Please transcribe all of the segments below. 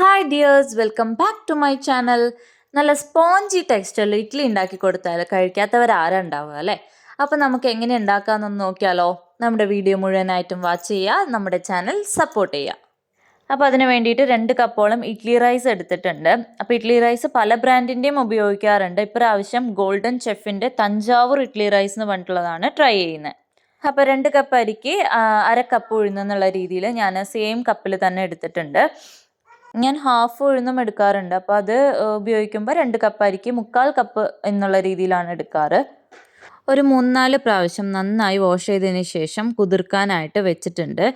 Hi dears welcome back to my channel നല്ല spongy ടെക്സ്റ്ററിൽ ഇഡ്ഡലി ഉണ്ടാക്കി കൊടുത്താൽ കഴിക്കാത്തവർ ആരാ ഉണ്ടാവുക അല്ലേ? അപ്പം നമുക്ക് എങ്ങനെ ഉണ്ടാക്കാമെന്നൊന്ന് നോക്കിയാലോ? നമ്മുടെ വീഡിയോ മുഴുവനായിട്ടും വാച്ച് ചെയ്യുക നമ്മുടെ ചാനൽ സപ്പോർട്ട് ചെയ്യുക. അപ്പോൾ അതിന് വേണ്ടിയിട്ട് രണ്ട് കപ്പോളം ഇഡ്ലി റൈസ് എടുത്തിട്ടുണ്ട്. അപ്പോൾ ഇഡ്ലി റൈസ് പല ബ്രാൻഡിന്റെയും ഉപയോഗിക്കാറുണ്ട്. ഇപ്രാവശ്യം ഗോൾഡൻ ഷെഫിന്റെ തഞ്ചാവൂർ ഇഡ്ലി റൈസ് എന്ന് പറഞ്ഞിട്ടുള്ളതാണ് ട്രൈ ചെയ്യുന്നത്. അപ്പോൾ രണ്ട് കപ്പ് അരിക്ക് അര കപ്പ് ഉഴുന്നെന്നുള്ള രീതിയിൽ ഞാൻ സെയിം കപ്പിൽ തന്നെ എടുത്തിട്ടുണ്ട്. ഞാൻ ഹാഫ് ഉഴുന്നും എടുക്കാറുണ്ട്. അപ്പോൾ അത് ഉപയോഗിക്കുമ്പോൾ രണ്ട് കപ്പ് അരിക്ക് മുക്കാൽ കപ്പ് എന്നുള്ള രീതിയിലാണ് എടുക്കാറ്. ഒരു മൂന്നാൽ പ്രാവശ്യം നന്നായി വാഷ് ചെയ്തതിന് ശേഷം കുതിർക്കാനായിട്ട് വെച്ചിട്ടുണ്ട്.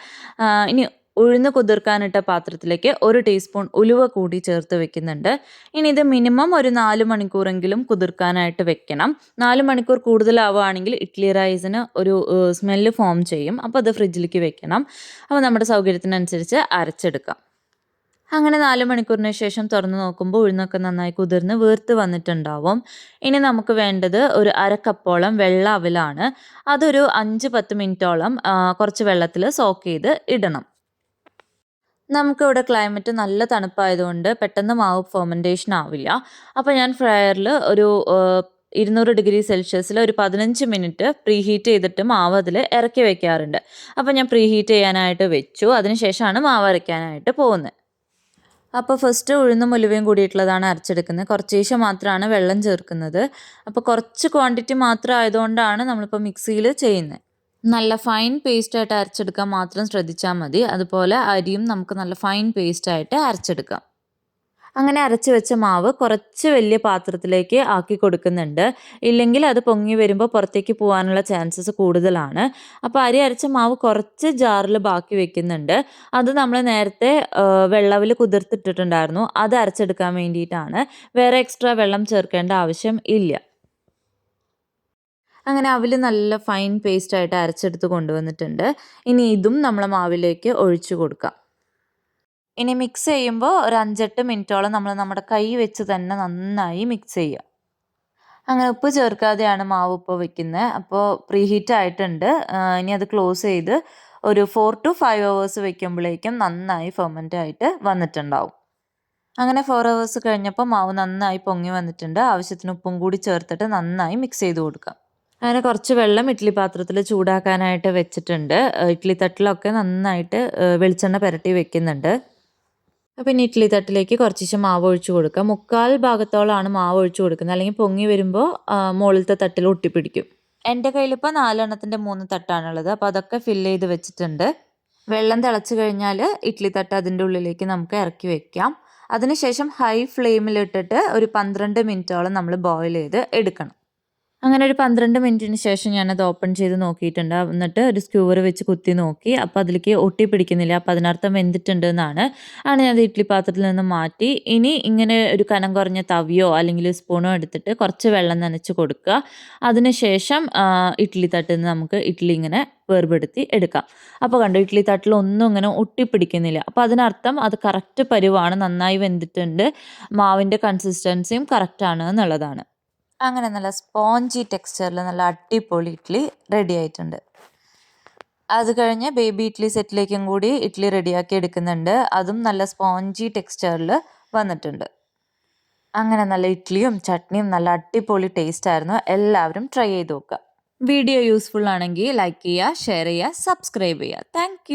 ഇനി ഉഴുന്ന് കുതിർക്കാനിട്ട പാത്രത്തിലേക്ക് ഒരു ടീസ്പൂൺ ഉലുവ കൂടി ചേർത്ത് വെക്കുന്നുണ്ട്. ഇനി ഇത് മിനിമം ഒരു നാല് മണിക്കൂറെങ്കിലും കുതിർക്കാനായിട്ട് വെക്കണം. നാല് മണിക്കൂർ കൂടുതലാവുകയാണെങ്കിൽ ഇഡ്ലി റൈസിന് ഒരു സ്മെല്ല് ഫോം ചെയ്യും. അപ്പോൾ അത് ഫ്രിഡ്ജിലേക്ക് വെക്കണം. അപ്പോൾ നമ്മുടെ സൗകര്യത്തിനനുസരിച്ച് അരച്ചെടുക്കാം. അങ്ങനെ നാല് മണിക്കൂറിന് ശേഷം തുറന്ന് നോക്കുമ്പോൾ ഉഴുന്നൊക്കെ നന്നായി കുതിർന്ന് വീർത്ത് വന്നിട്ടുണ്ടാവും. ഇനി നമുക്ക് വേണ്ടത് ഒരു അരക്കപ്പോളം കപ്പോളം വെള്ള അവിലാണ്. അതൊരു അഞ്ച് പത്ത് മിനിറ്റോളം കുറച്ച് വെള്ളത്തിൽ സോക്ക് ചെയ്ത് ഇടണം. നമുക്കിവിടെ ക്ലൈമറ്റ് നല്ല തണുപ്പായതുകൊണ്ട് പെട്ടെന്ന് മാവ് ഫെർമെന്റേഷൻ ആവില്ല. അപ്പോൾ ഞാൻ ഫ്രയറിൽ ഒരു ഇരുന്നൂറ് ഡിഗ്രി സെൽഷ്യസിൽ ഒരു പതിനഞ്ച് മിനിറ്റ് പ്രീ ഹീറ്റ് ചെയ്തിട്ട് മാവ് അതിൽ ഇറക്കി വെക്കാറുണ്ട്. അപ്പോൾ ഞാൻ പ്രീ ഹീറ്റ് ചെയ്യാനായിട്ട് വെച്ചു. അതിനുശേഷമാണ് മാവ് അരയ്ക്കാനായിട്ട് പോകുന്നത്. അപ്പോൾ ഫസ്റ്റ് ഉഴുന്നും ഉലുവയും കൂടിയിട്ടുള്ളതാണ് അരച്ചെടുക്കുന്നത്. കുറച്ചേശം മാത്രമാണ് വെള്ളം ചേർക്കുന്നത്. അപ്പോൾ കുറച്ച് ക്വാണ്ടിറ്റി മാത്രം ആയതുകൊണ്ടാണ് നമ്മളിപ്പോൾ മിക്സിയിൽ ചെയ്യുന്നത്. നല്ല ഫൈൻ പേസ്റ്റായിട്ട് അരച്ചെടുക്കാൻ മാത്രം ശ്രദ്ധിച്ചാൽ മതി. അതുപോലെ അരിയും നമുക്ക് നല്ല ഫൈൻ പേസ്റ്റായിട്ട് അരച്ചെടുക്കാം. അങ്ങനെ അരച്ച് വെച്ച മാവ് കുറച്ച് വലിയ പാത്രത്തിലേക്ക് ആക്കി കൊടുക്കുന്നുണ്ട്. ഇല്ലെങ്കിൽ അത് പൊങ്ങി വരുമ്പോൾ പുറത്തേക്ക് പോകാനുള്ള ചാൻസസ് കൂടുതലാണ്. അപ്പോൾ അരി അരച്ച മാവ് കുറച്ച് ജാറിൽ ബാക്കി വെക്കുന്നുണ്ട്. അത് നമ്മൾ നേരത്തെ വെള്ളവിൽ കുതിർത്തിട്ടിട്ടുണ്ടായിരുന്നു. അത് അരച്ചെടുക്കാൻ വേണ്ടിയിട്ടാണ്. വേറെ എക്സ്ട്രാ വെള്ളം ചേർക്കേണ്ട ആവശ്യം ഇല്ല. അങ്ങനെ അവിൽ നല്ല ഫൈൻ പേസ്റ്റായിട്ട് അരച്ചെടുത്ത് കൊണ്ടുവന്നിട്ടുണ്ട്. ഇനി ഇതും നമ്മൾ മാവിലേക്ക് ഒഴിച്ചു കൊടുക്കാം. ഇനി മിക്സ് ചെയ്യുമ്പോൾ ഒരു അഞ്ചെട്ട് മിനിറ്റോളം നമ്മൾ നമ്മുടെ കൈ വെച്ച് തന്നെ നന്നായി മിക്സ് ചെയ്യുക. അങ്ങനെ ഉപ്പ് ചേർക്കാതെയാണ് മാവ് ഇപ്പോൾ വെക്കുന്നത് അപ്പോൾ പ്രീ ഹീറ്റ് ആയിട്ടുണ്ട് ഇനി അത് ക്ലോസ് ചെയ്ത് ഒരു ഫോർ ടു ഫൈവ് അവേഴ്സ് വെക്കുമ്പോഴേക്കും നന്നായി ഫെർമെന്റ് ആയിട്ട് വന്നിട്ടുണ്ടാവും. അങ്ങനെ ഫോർ അവേഴ്സ് കഴിഞ്ഞപ്പോൾ മാവ് നന്നായി പൊങ്ങി വന്നിട്ടുണ്ട്. ആവശ്യത്തിന് ഉപ്പും കൂടി ചേർത്തിട്ട് നന്നായി മിക്സ് ചെയ്ത് കൊടുക്കാം അങ്ങനെ കുറച്ച് വെള്ളം ഇഡ്ഡലി പാത്രത്തിൽ ചൂടാക്കാനായിട്ട് വെച്ചിട്ടുണ്ട്. ഇഡ്ഡലി തട്ടിലൊക്കെ നന്നായിട്ട് വെളിച്ചെണ്ണ പുരട്ടി വെക്കുന്നുണ്ട്. ഇനി ഇഡ്ഡലി തട്ടിലേക്ക് കുറച്ചിശം മാവ് ഒഴിച്ചു കൊടുക്കുക. മുക്കാൽ ഭാഗത്തോളമാണ് മാവ് ഒഴിച്ചു കൊടുക്കുന്നത്. അല്ലെങ്കിൽ പൊങ്ങി വരുമ്പോൾ മുകളിലത്തെ തട്ടിൽ ഒട്ടിപ്പിടിക്കും. എന്റെ കയ്യിലിപ്പോൾ നാലെണ്ണത്തിന്റെ മൂന്ന് തട്ടാണുള്ളത്. അപ്പോൾ അതൊക്കെ ഫില്ല് ചെയ്ത് വെച്ചിട്ടുണ്ട്. വെള്ളം തിളച്ചു കഴിഞ്ഞാൽ ഇഡ്ഡലി തട്ട് അതിന്റെ ഉള്ളിലേക്ക് നമുക്ക് ഇറക്കി വെക്കാം. അതിനുശേഷം ഹൈ ഫ്ലെയിമിലിട്ടിട്ട് ഒരു പന്ത്രണ്ട് മിനിറ്റോളം നമ്മൾ ബോയിൽ ചെയ്ത് എടുക്കണം. അങ്ങനെ ഒരു പന്ത്രണ്ട് മിനിറ്റിന് ശേഷം ഞാനത് ഓപ്പൺ ചെയ്ത് നോക്കിയിട്ടുണ്ട്. എന്നിട്ട് ഒരു സ്ക്യൂവർ വെച്ച് കുത്തി നോക്കി. അപ്പോൾ അതിലേക്ക് ഒട്ടി പിടിക്കുന്നില്ല. അപ്പോൾ അതിനർത്ഥം വെന്തിട്ടുണ്ട് എന്നാണ് ആണ് ഞാൻ അത് ഇഡ്ഡലി പാത്രത്തിൽ നിന്ന് മാറ്റി. ഇനി ഇങ്ങനെ ഒരു കനം കുറഞ്ഞ തവിയോ അല്ലെങ്കിൽ സ്പൂണോ എടുത്തിട്ട് കുറച്ച് വെള്ളം നനച്ച് കൊടുക്കുക. അതിനുശേഷം ശേഷം ഇഡ്ഡലി തട്ടിൽ നിന്ന് നമുക്ക് ഇഡ്ഡലി ഇങ്ങനെ വേർപെടുത്തി എടുക്കാം. അപ്പോൾ കണ്ടു ഇഡ്ഡലി തട്ടിൽ ഒന്നും ഇങ്ങനെ ഒട്ടിപ്പിടിക്കുന്നില്ല അപ്പോൾ അതിനർത്ഥം അത് കറക്റ്റ് പരുവാണ്. നന്നായി വെന്തിട്ടുണ്ട്. മാവിന്റെ കൺസിസ്റ്റൻസിയും കറക്റ്റാണ് എന്നുള്ളതാണ്. അങ്ങനെ നല്ല സ്പോഞ്ചി ടെക്സ്ചറിൽ നല്ല അടിപൊളി ഇഡ്ഡലി റെഡി ആയിട്ടുണ്ട്. അത് കഴിഞ്ഞ് ബേബി ഇഡ്ഡലി സെറ്റിലേക്കും കൂടി ഇഡ്ഡലി റെഡിയാക്കി എടുക്കുന്നുണ്ട്. അതും നല്ല സ്പോഞ്ചി ടെക്സ്ചറിൽ വന്നിട്ടുണ്ട്. അങ്ങനെ നല്ല ഇഡ്ഡലിയും ചട്നിയും നല്ല അടിപൊളി ടേസ്റ്റ് ആയിരുന്നു. എല്ലാവരും ട്രൈ ചെയ്ത് നോക്കുക. വീഡിയോ യൂസ്ഫുൾ ആണെങ്കിൽ ലൈക്ക് ചെയ്യുക ഷെയർ ചെയ്യുക സബ്സ്ക്രൈബ് ചെയ്യുക. താങ്ക്